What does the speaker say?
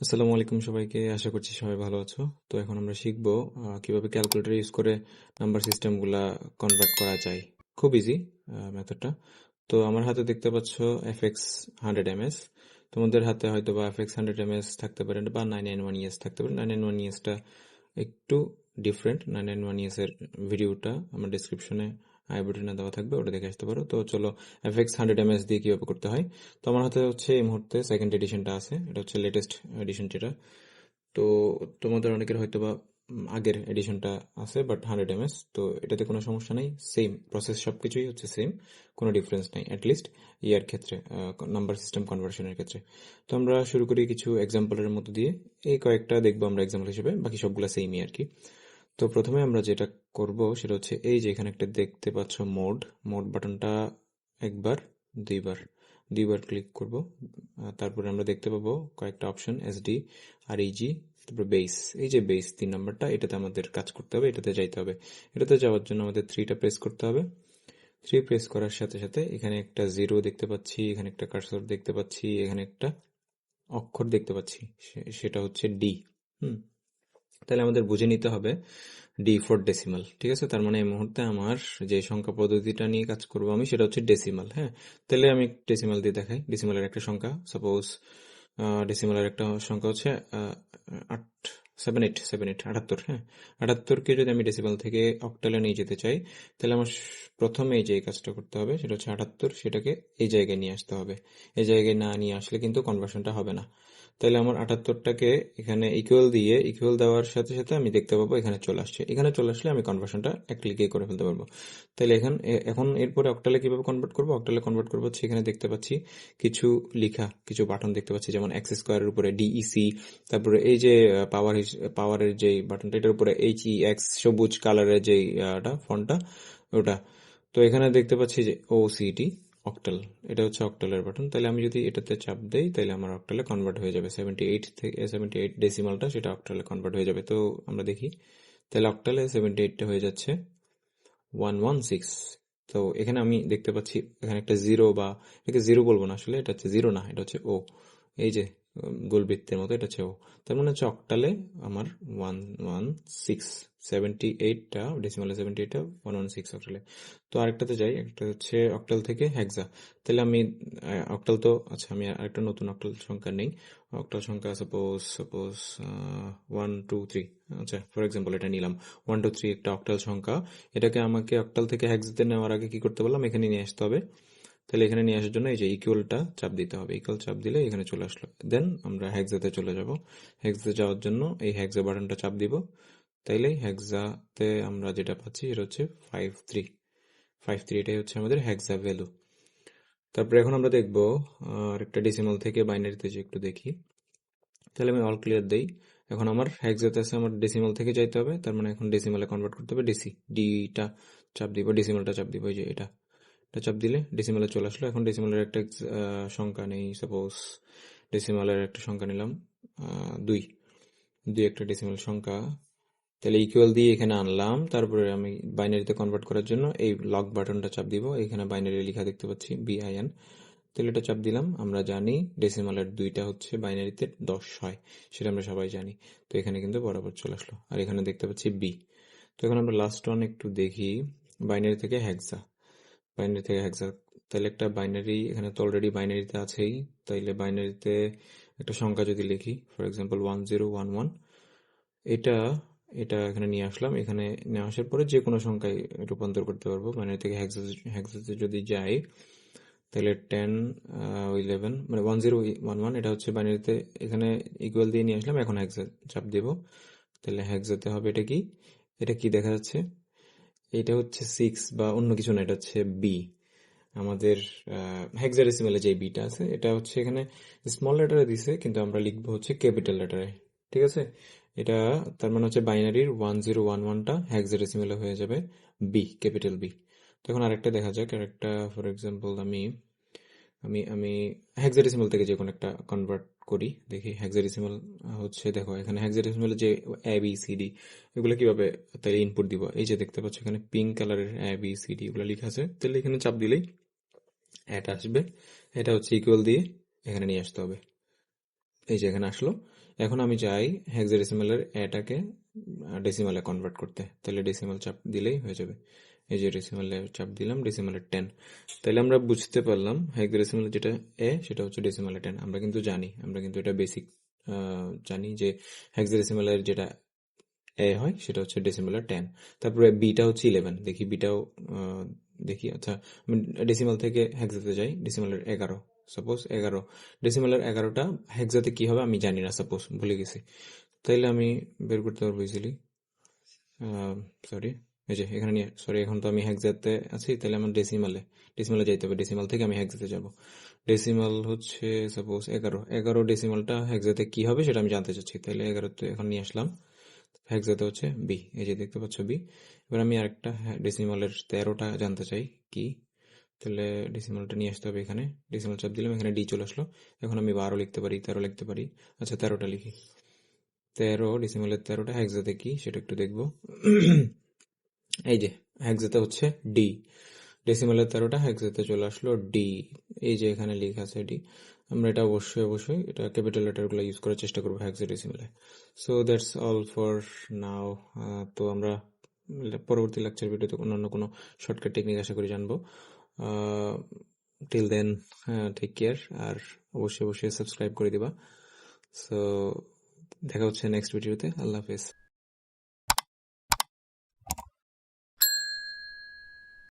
আসসালামু আলাইকুম সবাইকে, আশা করছি সবাই ভালো আছো। তো এখন আমরা শিখব কীভাবে ক্যালকুলেটর ইউজ করে নাম্বার সিস্টেমগুলা কনভার্ট করা যায়। খুব ইজি মেথডটা তো আমার হাতে দেখতে পাচ্ছ F X hundred M S তোমাদের হাতে হয়তো বা F X hundred M S থাকতে পারে বা নাইন নাইন ওয়ান ইয়েস থাকতে পারে। নাইন নাইন ওয়ান ইয়েসটা একটু different nine nine one ES এর ভিডিওটা আমার ডিসক্রিপশনে আই বাটনে দেওয়া থাকবে, ওটা দেখে আসতে পারো। তো চলো এফ এক্স হান্ড্রেড এম দিয়ে কীভাবে করতে হয়? তো আমার হাতে হচ্ছে এই মুহূর্তে সেকেন্ড এডিশনটা আছে, এটা হচ্ছে লেটেস্ট এডিশন যেটা। তো তোমাদের অনেকের হয়তো বা আগের এডিশনটা আছে বাট হান্ড্রেড এম তো এটাতে কোনো সমস্যা নেই সেম প্রসেস সব কিছুই হচ্ছে সেম কোনো ডিফারেন্স নাই অ্যাটলিস্ট ইয়ার ক্ষেত্রে নাম্বার সিস্টেম কনভার্সনের ক্ষেত্রে। তো আমরা শুরু করি কিছু এক্সাম্পলের মধ্যে দিয়ে, এই কয়েকটা দেখব আমরা এক্সাম্পল হিসেবে, বাকি সবগুলো সেমই আর কি। তো প্রথমে আমরা যেটা করব সেটা হচ্ছে এই যে এখানে একটা দেখতে পাচ্ছ মোড মোড বাটনটা একবার, দুইবার দুইবার ক্লিক করব। তারপরে আমরা দেখতে পাবো কয়েকটা অপশন এসডি আর ইজি তারপর বেস। এই যে বেস তিন নাম্বারটা, এটাতে আমাদের কাজ করতে হবে, এটাতে যাইতে হবে। এটাতে যাওয়ার জন্য আমাদের থ্রিটা প্রেস করতে হবে। থ্রি প্রেস করার সাথে সাথে এখানে একটা জিরো দেখতে পাচ্ছি, এখানে একটা কার্সর দেখতে পাচ্ছি, এখানে একটা অক্ষর দেখতে পাচ্ছি সেটা হচ্ছে ডি হুম? তাহলে আমাদের বুঝে নিতে হবে ডি ফোর ডেসিমাল ঠিক আছে? তার মানে এই মুহূর্তে আমার যে সংখ্যা পদ্ধতিটা নিয়ে কাজ করব আমি, সেটা হচ্ছে ডেসিমাল হ্যাঁ? তাহলে আমি ডেসিমাল দিয়ে দেখাই। ডেসিমালের একটা সংখ্যা সাপোজ ডেসিমালের একটা সংখ্যা হচ্ছে আট সেভেন এইট সেভেন এইট আটাত্তর হ্যাঁ? আটাত্তরকে যদি আমি ডেসিমাল থেকে অক্টালে নিয়ে যেতে চাই, তাহলে আমার প্রথমে যে কাজটা করতে হবে, সেটা হচ্ছে আটাত্তর, সেটাকে এই জায়গায় নিয়ে আসতে হবে। এই জায়গায় না নিয়ে আসলে কিন্তু কনভার্সনটা হবে না। তাহলে আমার আটাত্তরটাকে এখানে ইকুয়াল দিয়ে ইকুয়াল দেওয়ার সাথে সাথে আমি দেখতে পাবো এখানে চলে আসছে। এখানে চলে আসলে আমি কনভার্সনটা এক ক্লিকে করে ফেলতে পারব। তাহলে এখন এখন এরপরে অক্টালে কীভাবে কনভার্ট করব? অক্টালে কনভার্ট করব হচ্ছে এখানে দেখতে পাচ্ছি কিছু লিখা, কিছু বাটন দেখতে পাচ্ছি, যেমন এক্স স্কোয়ারের উপরে ডিইসি তারপরে এই যে পাওয়ার পাওয়ারের যে বাটনটা এটার উপরে এইচ ই এক্স সবুজ কালারের যে ফন্টটা ওটা। তো এখানে দেখতে পাচ্ছি যে ও সিটি অক্টাল এটা হচ্ছে অক্টালের বাটন তাহলে আমি যদি এটাতে চাপ দেই, তাহলে আমার অক্টালে কনভার্ট হয়ে যাবে। সেভেন্টি এইট থেকে সেভেন্টি এইট ডেসিমালটা সেটা অক্টালে কনভার্ট হয়ে যাবে। তো আমরা দেখি, তাহলে অক্টালে সেভেন্টি এইটটা হয়ে যাচ্ছে ওয়ান ওয়ান সিক্স তো এখানে আমি দেখতে পাচ্ছি, এখানে একটা জিরো বা, এটাকে জিরো বলব না আসলে, এটা হচ্ছে জিরো না, এটা হচ্ছে ও এই যে গোলবৃত্তের মতো, এটা হচ্ছে ও তার মানে হচ্ছে অক্টালে আমার ওয়ান ওয়ান সিক্স সেভেন্টি এইটটা ডেসিমালে সেভেন্টি এইটটা ওয়ান ওয়ান সিক্স অক্টালে তো আরেকটাতে যাই, একটা হচ্ছে অক্টাল থেকে হ্যাকজা তাহলে আমি অক্টাল তো আচ্ছা আমি আরেকটা নতুন অক্টাল সংখ্যা নেই। অক্টাল সংখ্যা suppose suppose one two three আচ্ছা ফর এক্সাম্পল এটা নিলাম। ওয়ান টু থ্রি একটা অক্টাল সংখ্যা। এটাকে আমাকে অক্টাল থেকে হ্যাক্সাতে নেওয়ার আগে কি করতে বললাম? এখানে নিয়ে আসতে হবে। তাহলে এখানে নিয়ে আসার জন্য এই যে ইকুয়ালটা চাপ দিতে হবে। ইকুয়াল চাপ দিলে এখানে চলে আসলো। দেন আমরা হ্যাক্সাতে চলে যাব। হ্যাক্সাতে যাওয়ার জন্য এই হ্যাক্সা বাটনটা চাপ দিব। তাইলে হ্যাকজাতে আমরা যেটা পাচ্ছি এটা হচ্ছে ফাইভ থ্রি ফাইভ থ্রি এটাই হচ্ছে আমাদের হ্যাক্সা ভ্যালু তারপরে এখন আমরা দেখব আর একটা ডেসিমাল থেকে বাইনারিতে যে একটু দেখি। তাহলে আমি অল ক্লিয়ার দেই। এখন আমার হ্যাক্সাতে আছে, আমার ডেসিমাল থেকে যাইতে হবে। তার মানে এখন ডেসিমালে কনভার্ট করতে হবে। ডিসি ডিটা চাপ দিব ডেসিমালটা চাপ দিব, এই যে এটা। এটা চাপ দিলে ডেসিমালে চলে আসলো। এখন ডেসিমালের একটা সংখ্যা নেই। সাপোজ ডেসিমালের একটা সংখ্যা নিলাম দুই। দুই একটা ডেসিমাল সংখ্যা। তাহলে ইকুয়াল দিয়ে এখানে আনলাম। তারপরে আমি বাইনারিতে কনভার্ট করার জন্য এই লক বাটনটা চাপ দিব। এখানে বাইনারি লেখা দেখতে পাচ্ছি বিআইএন তাহলে এটা চাপ দিলাম। আমরা জানি ডেসিমালের দুইটা হচ্ছে বাইনারিতে দশ হয়। সেটা আমরা সবাই জানি। তো এখানে কিন্তু বরাবর চলে আসলো। আর এখানে দেখতে পাচ্ছি বি তো এখন আমরা লাস্ট ওয়ান একটু দেখি। বাইনারি থেকে হ্যাক্সা বাইনারি থেকে হ্যাক্সা তাহলে একটা বাইনারি এখানে তো অলরেডি বাইনারিতে আছেই, তাইলে বাইনারিতে একটা সংখ্যা যদি লিখি for example one zero one one এটা এটা এখানে নিয়ে আসলাম, এখানে নিয়ে আসার পরে যে কোনো সংখ্যায় রূপান্তর করতে পারব বাইনারি থেকে হ্যাক্সা হ্যাক্সাতে যদি যাই, তাহলে টেন ইলেভেন মানে ওয়ান জিরো ওয়ান ওয়ান এটা হচ্ছে বাইনারিতে এখানে ইকুয়াল দিয়ে নিয়ে আসলাম, এখন হ্যাক্সা চাপ দেব, তাহলে হ্যাক্সাতে হবে এটা কি এটা কি দেখা যাচ্ছে? এটা হচ্ছে সিক্স বা অন্য কিছু না, এটা হচ্ছে বি আমাদের হেক্সাডেসিমালে যে বিটা আছে, এটা হচ্ছে এখানে স্মল লেটারে দিছে, কিন্তু আমরা লিখব হচ্ছে ক্যাপিটাল লেটারে ঠিক আছে? এটা তার মানে হচ্ছে বাইনারির ওয়ান জিরো ওয়ান ওয়ানটা হেক্সাডেসিমালে হয়ে যাবে বি ক্যাপিটাল বি তো এখন আরেকটা দেখা যাক, আরেকটা ফর এক্সাম্পল আমি আমি আমি হেক্সাডেসিমাল থেকে যে কোনো একটা কনভার্ট করি, দেখি হেক্সাডেসিমাল হচ্ছে দেখো, এখানে হেক্সাডেসিমাল যে এ বি সি ডি এগুলো কীভাবে তাহলে ইনপুট দিব? এই যে দেখতে পাচ্ছ এখানে পিঙ্ক কালারের এ বি সি ডি এগুলো লেখা আছে। তাহলে এখানে চাপ দিলেই এটা আসবে। এটা হচ্ছে ইকুয়াল দিয়ে এখানে নিয়ে আসতে হবে। এই যে এখানে আসলো। এখন আমি চাই হেক্সাডেসিমালের এটাকে ডেসিমালে কনভার্ট করতে। তাহলে ডেসিমাল চাপ দিলেই হয়ে যাবে। এই যে ডেসিমালে চাপ দিলাম ডেসিমালের টেন তাহলে আমরা বুঝতে পারলাম হেক্সাডেসিমালের যেটা এ সেটা হচ্ছে ডেসিমালে টেন আমরা কিন্তু জানি, আমরা কিন্তু এটা বেসিক জানি যে হেক্সাডেসিমালের যেটা এ হয়, সেটা হচ্ছে ডেসিমালের টেন তারপরে বিটা হচ্ছে ইলেভেন দেখি বিটাও দেখি। আচ্ছা আমি ডেসিমাল থেকে হেক্সাতে যাই ডেসিমালের এগারো। সাপোজ এগারো। ডেসিমালের এগারোটা হেক্সাতে কি হবে আমি জানি না সাপোজ ভুলে গেছি। তাইলে আমি বের করতে পারব ইজিলি সরি এই যে, এখানে নিয়ে সরি এখন তো আমি হেক্সাতে আছি, তাহলে আমার ডেসিমালে ডেসিমালে যাইতে হবে ডেসিমাল থেকে আমি হেক্সাতে যাব। ডেসিমাল হচ্ছে সাপোজ এগারো এগারো ডেসিমালটা হেক্সাতে কি হবে সেটা আমি জানতে চাচ্ছি। তাহলে এগারোতে এখন নিয়ে আসলাম হেক্সাতে হচ্ছে বি এই যে দেখতে পাচ্ছ বি এবার আমি আরেকটা ডেসিমালের তেরোটা জানতে চাই, কি? তাহলে ডেসিমালটা নিয়ে আসতে হবে এখানে ডেসিমাল চাপ দিলাম, এখানে ডি চলে আসলো। এখন আমি বারো লিখতে পারি, তেরো লিখতে পারি আচ্ছা তেরোটা লিখি। তেরো ডেসিমালের তেরোটা হেক্সাতে কি, সেটা একটু দেখব। এই যে হেক্সাতে হচ্ছে ডি ডেসিমালের তেরোটা হেক্সাতে চলে আসলো ডি এই যে এখানে লেখা আছে ডি আমরা এটা অবশ্যই অবশ্যই এটা ক্যাপিটাল লেটারগুলো ইউজ করার চেষ্টা করব hexa ডেসিমালে so that's all for now তো আমরা পরবর্তী লেকচার ভিডিওতে অন্যান্য কোনো শর্টকাট টেকনিক আশা করি জানব। টিল দেন টেক কেয়ার আর অবশ্যই অবশ্যই সাবস্ক্রাইব করে দিবা। সো দেখা হচ্ছে নেক্সট ভিডিওতে আল্লাহ হাফেজ।